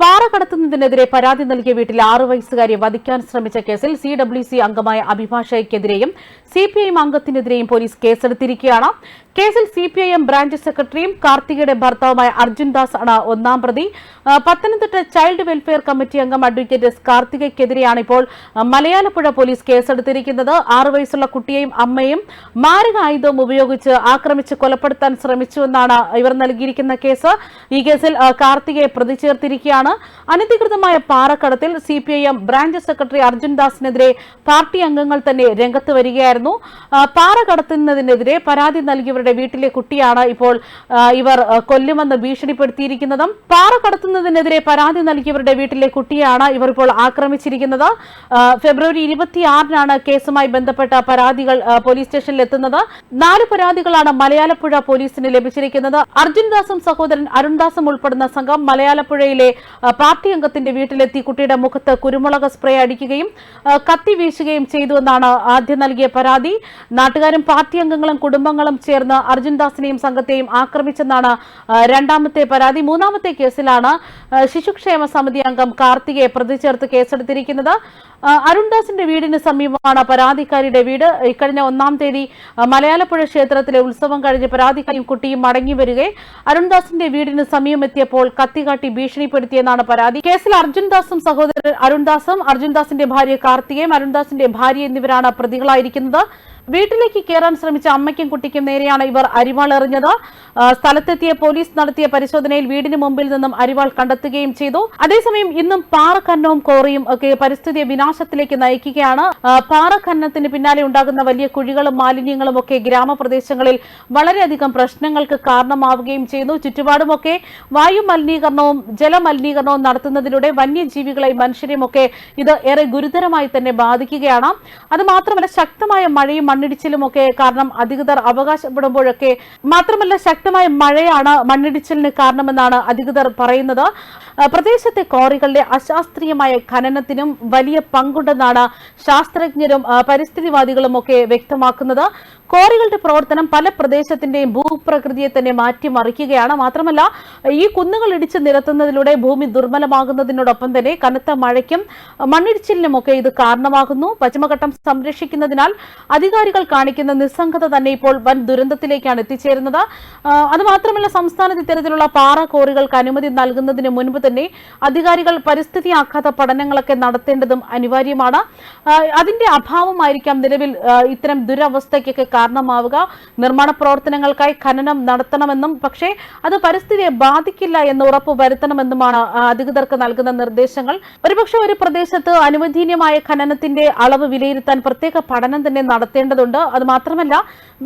പാറ കടത്തുന്നതിനെതിരെ പരാതി നൽകിയ വീട്ടിൽ ആറു വയസ്സുകാരെ വധിക്കാൻ ശ്രമിച്ച കേസിൽ സി ഡബ്ല്യു സി അംഗമായ അഭിഭാഷകയ്ക്കെതിരെയും സി പി ഐ അംഗത്തിനെതിരെയും പോലീസ് കേസെടുത്തിരിക്കുകയാണ്. കേസിൽ C P I M branch സെക്രട്ടറിയും കാർത്തികയുടെ ഭർത്താവുമായ അർജുൻ ദാസ് ആണ് ഒന്നാം പ്രതി. പത്തനംതിട്ട ചൈൽഡ് വെൽഫെയർ കമ്മിറ്റി അംഗം അഡ്വക്കേറ്റ് എസ് കാർത്തികയ്ക്കെതിരെയാണ് ഇപ്പോൾ മലയാളപ്പുഴ പോലീസ് കേസെടുത്തിരിക്കുന്നത്. ആറു വയസ്സുള്ള കുട്ടിയെയും അമ്മയും മാരക ആയുധവും ഉപയോഗിച്ച് ആക്രമിച്ച് കൊലപ്പെടുത്താൻ ശ്രമിച്ചുവെന്നാണ് ഇവർ നൽകിയിരിക്കുന്ന കേസ്. ഈ കേസിൽ കാർത്തികയെ പ്രതി ചേർത്തിരിക്കുകയാണ്. അനധികൃതമായ പാറക്കടത്തിൽ C P I M branch secretary Arjun ദാസിനെതിരെ party അംഗങ്ങൾ തന്നെ രംഗത്ത് വരികയായിരുന്നു. പാറ കടത്തുന്നതിനെതിരെ പരാതി നൽകിയവരുടെ വീട്ടിലെ കുട്ടിയാണ് ഇപ്പോൾ ഇവർ കൊല്ലുമെന്ന് ഭീഷണിപ്പെടുത്തിയിരിക്കുന്നതും പാറ കടത്തുന്നതിനെതിരെ പരാതി നൽകിയവരുടെ വീട്ടിലെ കുട്ടിയാണ് ഇവർ ഇപ്പോൾ ആക്രമിച്ചിരിക്കുന്നത്. ഫെബ്രുവരി ഇരുപത്തിയാറിനാണ് കേസുമായി ബന്ധപ്പെട്ട പരാതികൾ പോലീസ് സ്റ്റേഷനിൽ എത്തുന്നത്. നാല് പരാതികളാണ് മലയാളപ്പുഴ പോലീസിന് ലഭിച്ചിരിക്കുന്നത്. അർജുൻദാസും സഹോദരൻ അരുൺദാസും ഉൾപ്പെടുന്ന സംഘം മലയാളപ്പുഴയിലെ പാർട്ടി അംഗത്തിന്റെ വീട്ടിലെത്തി കുട്ടിയുടെ മുഖത്ത് കുരുമുളക് സ്പ്രേ അടിക്കുകയും കത്തി വീശുകയും ചെയ്തുവെന്നാണ് ആദ്യം നൽകിയ പരാതി. നാട്ടുകാരും പാർട്ടി അംഗങ്ങളും കുടുംബങ്ങളും ചേർന്ന് അർജുൻ ദാസിനെയും സംഘത്തെയും ആക്രമിച്ചെന്നാണ് രണ്ടാമത്തെ പരാതി. മൂന്നാമത്തെ കേസിലാണ് ശിശുക്ഷേമ സമിതി അംഗം കാർത്തികയെ പ്രതി ചേർത്ത് കേസെടുത്തിരിക്കുന്നത്. അരുൺദാസിന്റെ വീടിന് സമീപമാണ് പരാതിക്കാരിയുടെ വീട്. ഇക്കഴിഞ്ഞ ഒന്നാം തീയതി മലയാളപ്പുഴ ക്ഷേത്രത്തിലെ ഉത്സവം കഴിഞ്ഞ് പരാതിക്കാരിയും കുട്ടിയും മടങ്ങി വരികെ അരുൺദാസിന്റെ വീടിന് സമീപമെത്തിയപ്പോൾ കത്തികാട്ടി ഭീഷണിപ്പെടുത്തിയെന്നാണ് പരാതി. കേസിൽ അർജുൻദാസും സഹോദരൻ അരുൺദാസും അർജുൻദാസിന്റെ ഭാര്യ കാർത്തികയും അരുൺദാസിന്റെ ഭാര്യ എന്നിവരാണ് പ്രതികളായിരിക്കുന്നത്. വീട്ടിലേക്ക് കയറാൻ ശ്രമിച്ച അമ്മയ്ക്കും കുട്ടിക്കും നേരെയാണ് ഇവർ അരിവാൾ എറിഞ്ഞത്. സ്ഥലത്തെത്തിയ പോലീസ് നടത്തിയ പരിശോധനയിൽ വീടിന് മുമ്പിൽ നിന്നും അരിവാൾ കണ്ടെത്തുകയും ചെയ്തു. അതേസമയം ഇന്നും പാറക്കന്നവും കോറിയും ഒക്കെ പരിസ്ഥിതിയെ വിനാശത്തിലേക്ക് നയിക്കുകയാണ്. പാറ ഖനനത്തിന് പിന്നാലെ ഉണ്ടാകുന്ന വലിയ കുഴികളും മാലിന്യങ്ങളും ഒക്കെ ഗ്രാമപ്രദേശങ്ങളിൽ വളരെയധികം പ്രശ്നങ്ങൾക്ക് കാരണമാവുകയും ചെയ്യുന്നു. ചുറ്റുപാടുമൊക്കെ വായു മലിനീകരണവും ജലമലിനീകരണവും നടത്തുന്നതിലൂടെ വന്യജീവികളെയും മനുഷ്യരെയും ഒക്കെ ഇത് ഏറെ ഗുരുതരമായി തന്നെ ബാധിക്കുകയാണ്. അതുമാത്രമല്ല ശക്തമായ മഴയും മണ്ണിടിച്ചിലും ഒക്കെ കാരണം അധികൃതർ അവകാശപ്പെടുമ്പോഴൊക്കെ മാത്രമല്ല ശക്തമായ മഴയാണ് മണ്ണിടിച്ചിലിന് കാരണമെന്നാണ് അധികൃതർ പറയുന്നത്. പ്രദേശത്തെ കോറികളുടെ അശാസ്ത്രീയമായ ഖനനത്തിനും വലിയ പങ്കുണ്ടെന്നാണ് ശാസ്ത്രജ്ഞരും പരിസ്ഥിതിവാദികളും ഒക്കെ വ്യക്തമാക്കുന്നത്. കോറികളുടെ പ്രവർത്തനം പല പ്രദേശത്തിന്റെയും ഭൂപ്രകൃതിയെ തന്നെ മാറ്റിമറിക്കുകയാണ്. മാത്രമല്ല ഈ കുന്നുകൾ ഇടിച്ചു നിരത്തുന്നതിലൂടെ ഭൂമി ദുർബലമാകുന്നതിനോടൊപ്പം തന്നെ കനത്ത മഴയ്ക്കും മണ്ണിടിച്ചിലിനും ഒക്കെ ഇത് കാരണമാകുന്നു. പശ്ചിമഘട്ടം സംരക്ഷിക്കുന്നതിനാൽ അധികാരികൾ കാണിക്കുന്ന നിസ്സംഗത തന്നെ ഇപ്പോൾ വൻ ദുരന്തത്തിലേക്കാണ് എത്തിച്ചേരുന്നത്. അതുമാത്രമല്ല അത് സംസ്ഥാനത്ത് ഇത്തരത്തിലുള്ള പാറ കോറികൾക്ക് അനുമതി നൽകുന്നതിന് മുൻപ് തന്നെ അധികാരികൾ പരിസ്ഥിതി ആഘാത പഠനങ്ങളൊക്കെ നടത്തേണ്ടതും അനിവാര്യമാണ്. അതിന്റെ അഭാവമായിരിക്കാം നിലവിൽ ഇത്തരം ദുരവസ്ഥയ്ക്കൊക്കെ കാരണമാവുക. നിർമ്മാണ പ്രവർത്തനങ്ങൾക്കായി ഖനനം നടത്തണമെന്നും പക്ഷേ അത് പരിസ്ഥിതിയെ ബാധിക്കില്ല എന്ന് ഉറപ്പ് വരുത്തണമെന്നുമാണ് അധികൃതർക്ക് നൽകുന്ന നിർദ്ദേശങ്ങൾ. ഒരുപക്ഷെ ഒരു പ്രദേശത്ത് അനുവദനീയമായ ഖനനത്തിന്റെ അളവ് വിലയിരുത്താൻ പ്രത്യേക പഠനം തന്നെ നടത്തേണ്ടതുണ്ട്. അത് മാത്രമല്ല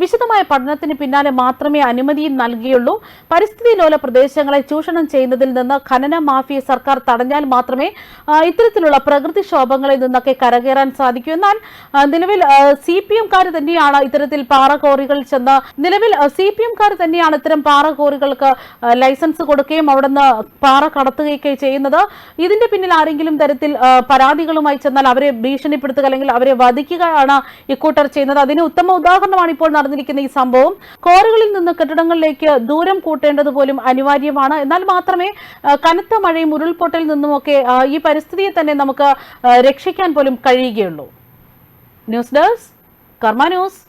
വിശദമായ പഠനത്തിന് പിന്നാലെ മാത്രമേ അനുമതി നൽകിയുള്ളൂ. പരിസ്ഥിതി ലോല പ്രദേശങ്ങളെ ചൂഷണം ചെയ്യുന്നതിൽ നിന്ന് ഖനന മാഫിയെ സർക്കാർ തടഞ്ഞാൽ മാത്രമേ ഇത്തരത്തിലുള്ള പ്രകൃതിക്ഷോഭങ്ങളിൽ നിന്നൊക്കെ കരകയറാൻ സാധിക്കൂ. എന്നാൽ നിലവിൽ സി പി എംകാർ തന്നെയാണ് ഇത്തരത്തിൽ പാറകോറികൾ ചെന്ന് നിലവിൽ സി പി എംകാർ തന്നെയാണ് ഇത്തരം പാറകോറികൾക്ക് ലൈസൻസ് കൊടുക്കുകയും അവിടുന്ന് പാറ കടത്തുകയൊക്കെ ചെയ്യുന്നത്. ഇതിന്റെ പിന്നിൽ ആരെങ്കിലും തരത്തിൽ പരാതികളുമായി ചെന്നാൽ അവരെ ഭീഷണിപ്പെടുത്തുക അല്ലെങ്കിൽ അവരെ വധിക്കുകയാണ് ഇക്കൂട്ടർ ചെയ്യുന്നത്. അതിന് ഉത്തമ ഉദാഹരണമാണ് ഇപ്പോൾ നടന്നിരിക്കുന്ന ഈ സംഭവം. കോറുകളിൽ നിന്ന് കെട്ടിടങ്ങളിലേക്ക് ദൂരം കൂട്ടേണ്ടത് പോലും അനിവാര്യമാണ്. എന്നാൽ മാത്രമേ ആ, മഴയും ഉരുൾപൊട്ടലിൽ നിന്നുമൊക്കെ ഈ പരിസ്ഥിതിയെ തന്നെ നമുക്ക് രക്ഷിക്കാൻ പോലും കഴിയുകയുള്ളൂ. News desk Karma news.